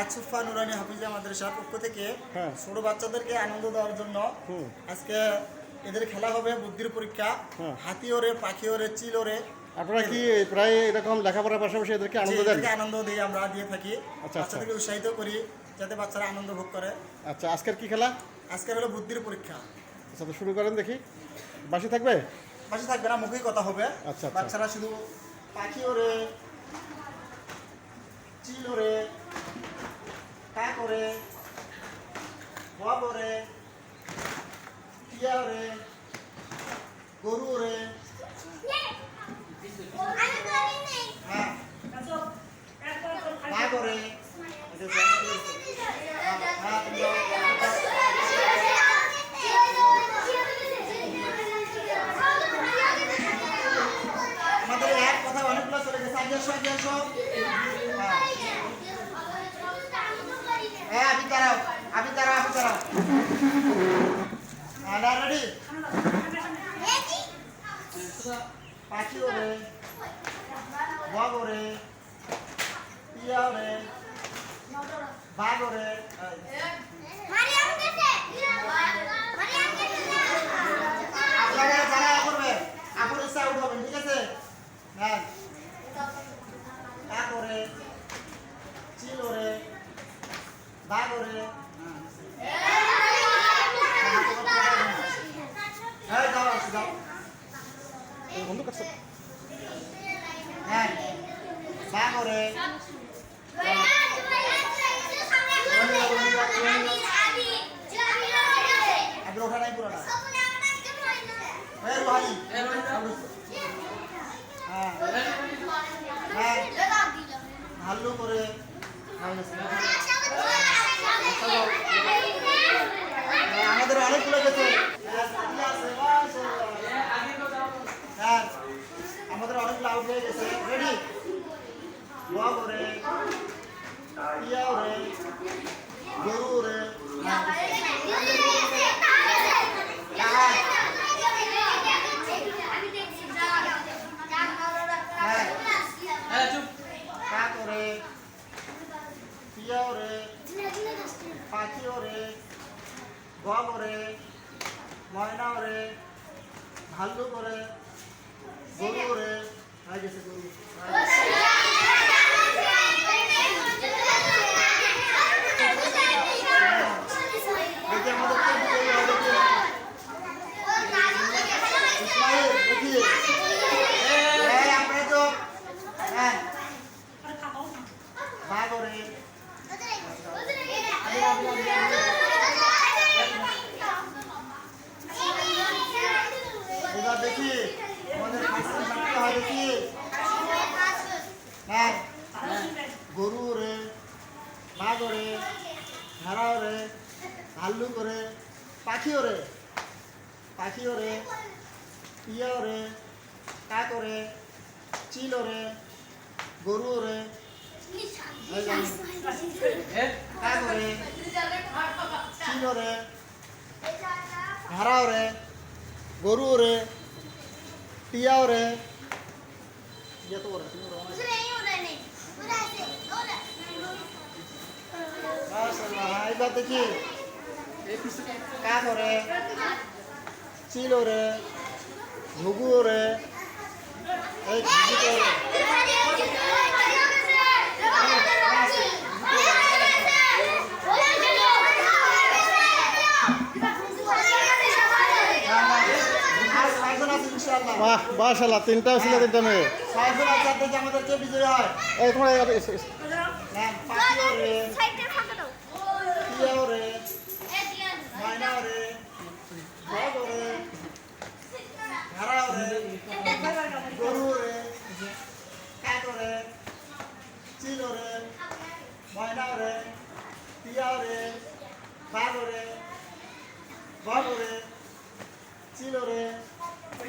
আজ সুফা নুরানি হাফিজা মাদ্রাসার পক্ষ থেকে হ্যাঁ। ছোট বাচ্চাদেরকে আনন্দ দেওয়ার জন্য আজকে এদের খেলা হবে বুদ্ধির পরীক্ষা। হ্যাঁ। হাতি ওরে পাখি ওরে চিল ওরে আপনারা কি প্রায় এরকম লেখাপড়ার পাশাপাশি এদেরকে আনন্দ দেন? আনন্দ দিয়ে আমরা দিয়ে থাকি। আচ্ছা। বাচ্চাদেরকে উৎসাহিত করি যাতে বাচ্চারা আনন্দ ভোগ করে। আচ্ছা আজকের কি খেলা? আজকের হলো বুদ্ধির পরীক্ষা। আচ্ছা তো শুরু করেন দেখি। বাসি থাকবে? পাশে থাকবে না মুখেই কথা হবে। আচ্ছা, আচ্ছা। বাচ্চারা শুধু পাখি ওরে চিল ওরে কাক ওরে বব ওরে টিয়া ওরে গরু ওরে হ্যাঁ বাঘ ওরে এটা হচ্ছে- হ্যাঁ, তুমি যাও। আমাদের এক কথা অনেকগুলো চলে গেছে আগে এসো আগে এসো হ্যাঁ আপনি দাঁড়াও আপনি দাঁড়াও আপনি দাঁড়াও হ্যাঁ রেডি পাখি ওরে বগ ওরে টিয়া ওরে বাঘ ওরে আপনারা যারা করবে আপনার ইচ্ছা ঠিক আছে হ্যাঁ কাক ওরে চিল ওরে বাঘ ওরে হ্যাঁ যাও আসো, যাও বন্ধু কাছে হ্যাঁ আগে ওঠা নাই পুরোটা। হ্যাঁ হ্যাঁ। হ্যাঁ। করে হ্যাঁ, আমাদের অনেকগুলো গেছে হ্যাঁ, সাথী আছে, মাশাআল্লাহ। হ্যাঁ আমাদের অনেকগুলো আউট হয়ে গেছে রেডি বগ ওরে টিয়া ওরে গরু ওরে বগ ওরে ময়না ওরে ভাল্লুক ওরে গরু ওরে হয়ে গেছে গরু দেখি আমাদের কে বিজয়ী হবে কে? ইসমাইল দেখি এই আপনারা তো হ্যাঁ বাঘ ওরে এবার দেখি। আমাদের ফার্স্ট বাকি হয় দেখি। হ্যাঁ। গরু ওরে বাঘ ওরে ভেড়া ওরে ভাল্লুক ওরে পাখি ওরে পাখি ওরে টিয়া ওরে কাক ওরে চিল ওরে গরু ওরে কাক ওরে চিল ওরে ভেড়া ওরে গরু ওরে টিয়া ওরে ইয়ে তো ওরে তুমি ওরে অনেক মাশাআল্লাহ হ্যাঁ, এবার দেখি কাক ওরে চিল ওরে ঘুঘু ওরে এই ঘুঘুটা ওরে বাসাল্লাহ তিনটা ছিল তিনটা মেয়ে এই তোমার এই- হ্যাঁ পাখি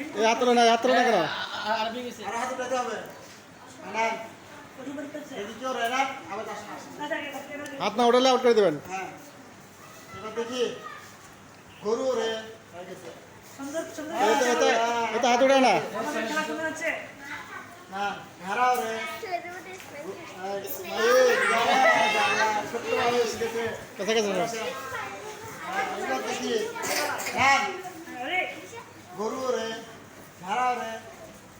ওরে টিয়া ওরে ময়না ওরে বগ ওরে ভেড়া ওরে গরু ওরে কাক ওরে চিল ওরে ময়না ওরে টিয়া ওরে বাঘ ওরে বগ ওরে চিল ওরে এই হাতটা না হাতটা না কেন আরো হাতে পেতে হবে মানে এদিকে ওরে না আবার আসুন আসুন হাত না উঠালে আউট করে দেবেন হ্যাঁ এবার দেখি গরু রে হয়ে গেছে এটা এটা এটা হাত উঠে না হ্যাঁ ভেড়া রে এই, এই,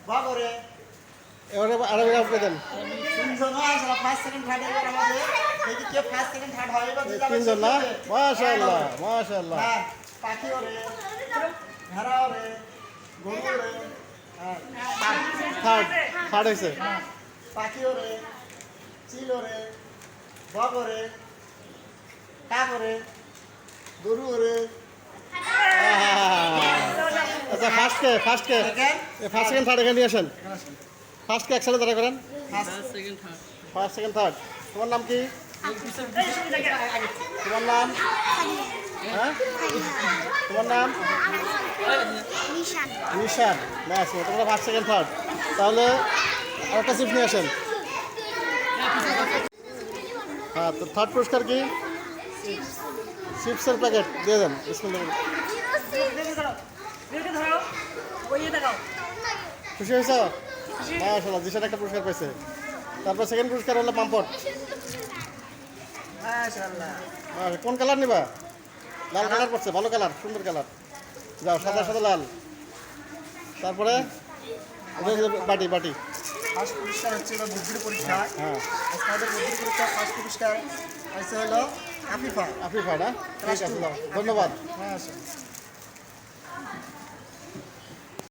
বাঘ রে এবারে আরও আউট করে দেন। তিনজন আসলে ফার্স্ট সেকেন্ড থার্ড এবার আমাদের। দেখি কে ফার্স্ট সেকেন্ড থার্ড হয় এবার তিনজন না। মাশাআল্লাহ মাশাআল্লাহ। হ্যাঁ পাখি ওরে ভেড়া ওরে গরু রে হ্যাঁ। থার্ড থার্ড হয়েছে। পাখি ওরে চিল ওরে বগ ওরে কাক ওরে গরু ওরে। আচ্ছা ফার্স্ট কে ফার্স্ট কে? সেকেন্ড ফার্স্ট সেকেন্ড থার্ড এখানে নিয়ে আসেন। ফার্স্ট কে একসাথে দাঁড়া করেন? ফার্স্ট সেকেন্ড থার্ড তোমার নাম কি? তোমার নাম? হ্যাঁ? তোমার নাম? নিশান। ব্যাস তোমরা ফার্স্ট সেকেন্ড থার্ড তাহলে আরেকটা চিপস নিয়ে আসেন। হ্যাঁ তো থার্ড পুরস্কার কি? চিপসের প্যাকেট দিয়ে দেন। খুশি হয়েছ? হ্যাঁ একটা পুরস্কার পাইছে। তারপর সেকেন্ড পুরস্কার হলো পাম্পট মাশাআল্লাহ। কোন কালার নিবা? লাল কালার পড়ছে ভালো কালার সুন্দর কালার যাও সাদা সাদা লাল। তারপরে? বাটি বাটি। ফার্স্ট পুরস্কার হচ্ছে এবার বুদ্ধির পরীক্ষা। হ্যাঁ আমাদের বুদ্ধির পরীক্ষা ফার্স্ট পুরস্কার হচ্ছে হলো আফিফা। আফিফা না? ঠিক আছে ধন্যবাদ। হ্যাঁ স্যার